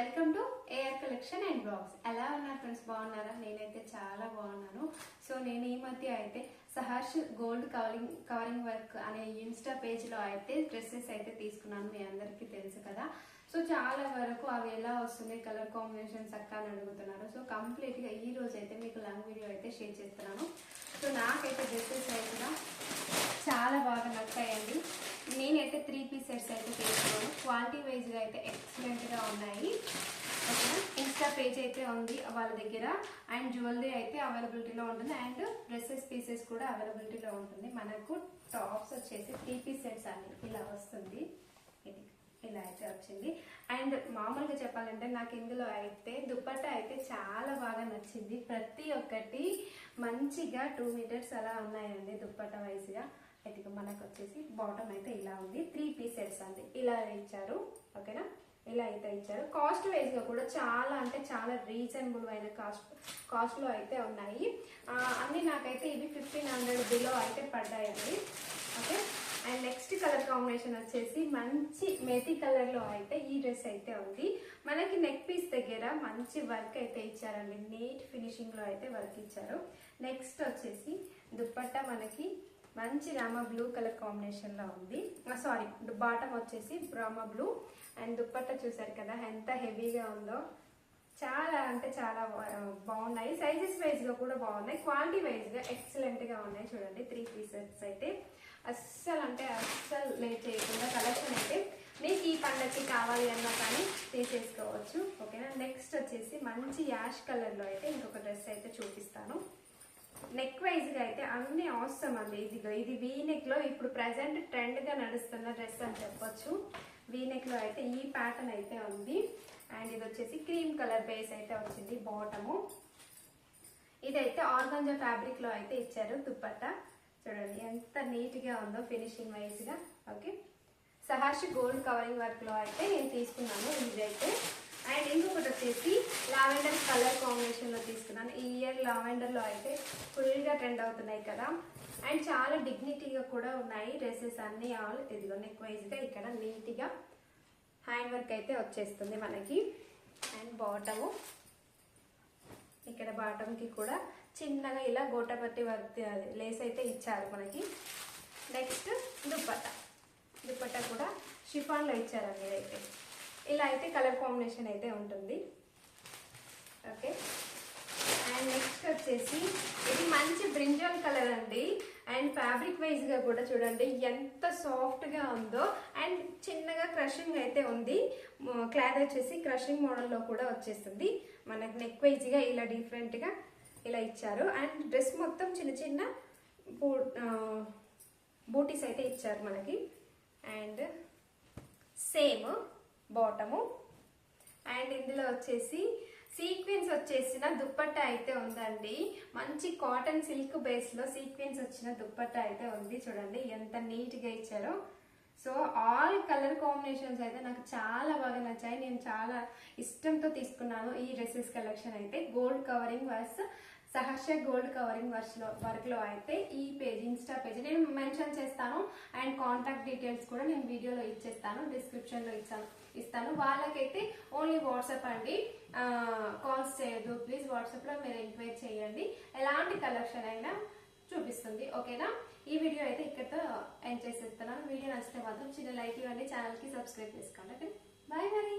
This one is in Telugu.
Welcome to AR collection and blogs ఎలా ఉన్నారు ఫ్రెండ్స్ బాగున్నారా? నేనైతే చాలా బాగున్నాను. సో నేను ఈ మధ్య అయితే Saharsh gold covering covering work అనే ఇన్స్టా పేజ్లో అయితే డ్రెస్సెస్ అయితే తీసుకున్నాను. మీ అందరికీ తెలుసు కదా. సో చాలా వరకు అవి ఎలా వస్తుంది కలర్ కాంబినేషన్స్ అక్క అని అడుగుతున్నారు. సో కంప్లీట్గా ఈ రోజు అయితే మీకు లాంగ్ వీడియో అయితే షేర్ చేస్తున్నాను. సో నాకైతే డ్రెస్సెస్ అయితే చాలా బాగా నచ్చాయండి. నేనైతే త్రీ పీస్ సెట్స్ అయితే క్వాలిటీ వైజ్గా అయితే ఎక్సలెంట్గా ఉన్నాయి. ఓకేనా? ఇన్స్టా పేజ్ అయితే ఉంది వాళ్ళ దగ్గర. అండ్ జ్యువెలరీ అయితే అవైలబిలిటీలో ఉంటుంది. అండ్ డ్రెస్సెస్ పీసెస్ కూడా అవైలబిలిటీలో ఉంటుంది. మనకు టాప్స్ వచ్చేసి త్రీ పీస్ సెట్స్ అన్ని ఇలా వస్తుంది. ఇది ఇలా అయితే వచ్చింది. అండ్ మామూలుగా చెప్పాలంటే నాకు ఇందులో అయితే దుప్పట్ట అయితే చాలా బాగా నచ్చింది. ప్రతి ఒక్కటి మంచిగా టూ మీటర్స్ అలా ఉన్నాయండి దుప్పట్ట వైజ్గా. అయితే మనకు వచ్చేసి బాటమ్ అయితే ఇలా ఉంది. త్రీ పీస్ సెట్స్ అండి. ఇలా ఇచ్చారు. ఓకేనా? ఇలా అయితే ఇచ్చారు. కాస్ట్ వైజ్గా కూడా చాలా అంటే చాలా రీజనబుల్ అయిన కాస్ట్ కాస్ట్లో అయితే ఉన్నాయి. అన్ని నాకైతే ఇవి ఫిఫ్టీన్ హండ్రెడ్ బిలో అయితే పడ్డాయండి. Okay? And next colour combination వచ్చేసి మంచి మెతి కలర్లో అయితే ఈ డ్రెస్ అయితే ఉంది. మనకి నెక్ పీస్ దగ్గర మంచి వర్క్ అయితే ఇచ్చారండి. నీట్ ఫినిషింగ్లో అయితే వర్క్ ఇచ్చారు. నెక్స్ట్ వచ్చేసి దుప్పట్ట మనకి మంచి రామ బ్లూ కలర్ కాంబినేషన్లో ఉంది. సారీ బాటమ్ వచ్చేసి రామ బ్లూ. అండ్ దుప్పట్ట చూసారు కదా ఎంత హెవీగా ఉందో. చాలా అంటే చాలా బాగున్నాయి. సైజెస్ వైజ్గా కూడా బాగున్నాయి. క్వాలిటీ వైజ్గా ఎక్సలెంట్గా ఉన్నాయి చూడండి. త్రీ పీసెస్ అయితే. అస్సలు అంటే అస్సలు లేట్ చేయకుండా కలెక్షన్ అయితే మీకు ఈ పండగకి కావాలి అన్నా కానీ తీసేసుకోవచ్చు. ఓకేనా నెక్స్ట్ వచ్చేసి మంచి యాష్ కలర్లో అయితే ఇంకొక డ్రెస్ అయితే చూపిస్తాను. నెక్ వైజ్గా అయితే అన్ని అవసరం అండి. ఇదిగో ఇది వీ నెక్లో ఇప్పుడు ప్రెసెంట్ ట్రెండ్గా నడుస్తున్న డ్రెస్ అని చెప్పొచ్చు. వీ నెక్లో అయితే ఈ ప్యాటర్న్ అయితే ఉంది. అండ్ ఇది వచ్చేసి క్రీమ్ కలర్ బేస్ అయితే వచ్చింది బాటము ఇదైతే ఆర్గంజా ఫ్యాబ్రిక్లో అయితే ఇచ్చారు దుప్పట్టా చూడండి ఎంత నీట్గా ఉందో ఫినిషింగ్ వైజ్గా. ఓకే సహాషి గోల్డ్ కవరింగ్ వర్క్లో అయితే నేను తీసుకున్నాను ఇదైతే. అండ్ ఇంకొకటి వచ్చేసి లావెండర్ కలర్ కాంబినేషన్లో తీసుకున్నాను. ఈ ఇయర్ లావెండర్లో అయితే ఫుల్గా ట్రెండ్ అవుతున్నాయి కదా. అండ్ చాలా డిగ్నిటీగా కూడా ఉన్నాయి డ్రెస్సెస్ అన్నీ. ఆల్ ఇదిగో నెక్ ఇక్కడ నీట్గా హ్యాండ్ వర్క్ అయితే వచ్చేస్తుంది మనకి. అండ్ బాటము ఇక్కడ బాటంకి కూడా చిన్నగా ఇలా గోటపట్టి వర్క్ లేస్ అయితే ఇచ్చారు మనకి. నెక్స్ట్ దుప్పట్ట. దుప్పట్ట కూడా షిఫాన్లో ఇచ్చారండి ఇలా అయితే కలర్ కాంబినేషన్ అయితే ఉంటుంది. ఓకే. అండ్ నెక్స్ట్ వచ్చేసి ఇది మంచి బ్రింజల్ కలర్ అండి. అండ్ ఫ్యాబ్రిక్ వైజ్గా కూడా చూడండి ఎంత సాఫ్ట్గా ఉందో. అండ్ చిన్నగా క్రషింగ్ అయితే ఉంది. క్లాత్ వచ్చేసి క్రషింగ్ మోడల్లో కూడా వచ్చేస్తుంది. మనకి నెక్ వైజ్గా ఇలా డిఫరెంట్గా ఇలా ఇచ్చారు. అండ్ డ్రెస్ మొత్తం చిన్న చిన్న బూటీస్ అయితే ఇచ్చారు మనకి. And same bottom. అండ్ ఇందులో వచ్చేసి సీక్వెన్స్ వచ్చేసిన దుప్పట్ట అయితే ఉందండి. మంచి కాటన్ సిల్క్ బేస్లో సీక్వెన్స్ వచ్చిన దుప్పట్ట అయితే ఉంది చూడండి. ఎంత నీట్గా ఇచ్చారో. సో ఆల్ కలర్ కాంబినేషన్స్ అయితే నాకు చాలా బాగా నచ్చాయి. నేను చాలా ఇష్టంతో తీసుకున్నాను ఈ డ్రెస్సెస్ కలెక్షన్ అయితే. Gold covering works Saharsh gold covering వర్క్లో లో వర్క్లో అయితే ఈ పేజ్ ఇన్స్టా పేజ్ నేను మెన్షన్ చేస్తాను. అండ్ కాంటాక్ట్ డీటెయిల్స్ కూడా నేను వీడియోలో ఇచ్చేస్తాను డిస్క్రిప్షన్లో ఇచ్చాను ఇస్తాను. వాళ్ళకైతే ఓన్లీ వాట్సాప్ అండి. కాల్స్ చేయొద్దు. ప్లీజ్ వాట్సాప్లో మీరు ఎంక్వైరీ చేయండి. ఎలాంటి కలెక్షన్ అయినా చూపిస్తుంది. ఓకేనా? ఈ వీడియో అయితే ఇక్కడితో ఎండ్ చేసేస్తున్నాను. వీడియో నచ్చితే మాత్రం చిన్న లైక్ ఇవ్వండి. ఛానల్కి సబ్స్క్రైబ్ చేసుకోండి. ఓకే బాయ్ మరి.